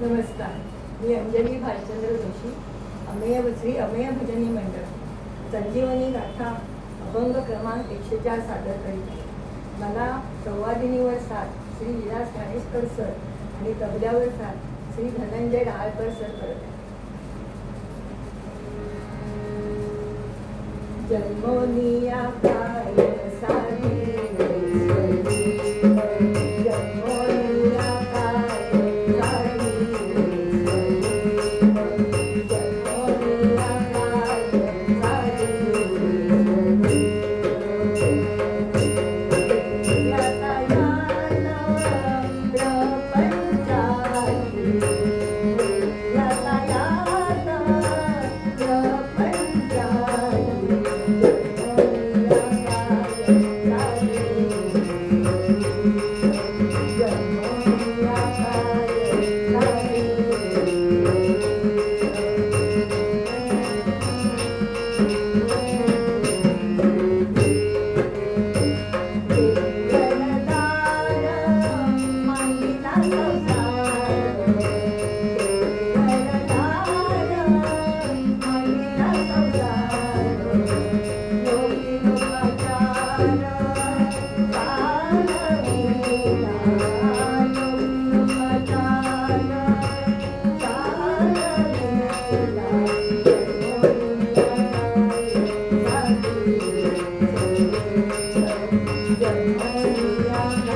नमस्कार. मी अंजली भालचंद्र जोशी अमेय श्री अमेय भजनी मंडळ संजीवनी गाथा अभंग क्रमांक एकशे चार सादर करीत आहे. मला संवादिनीवर साथ श्री विलास ठाणेशकर सर आणि तबल्यावर साथ श्री धनंजय डहाळकर सर करत आहे. जन्मोनिया काय सारी Hallelujah.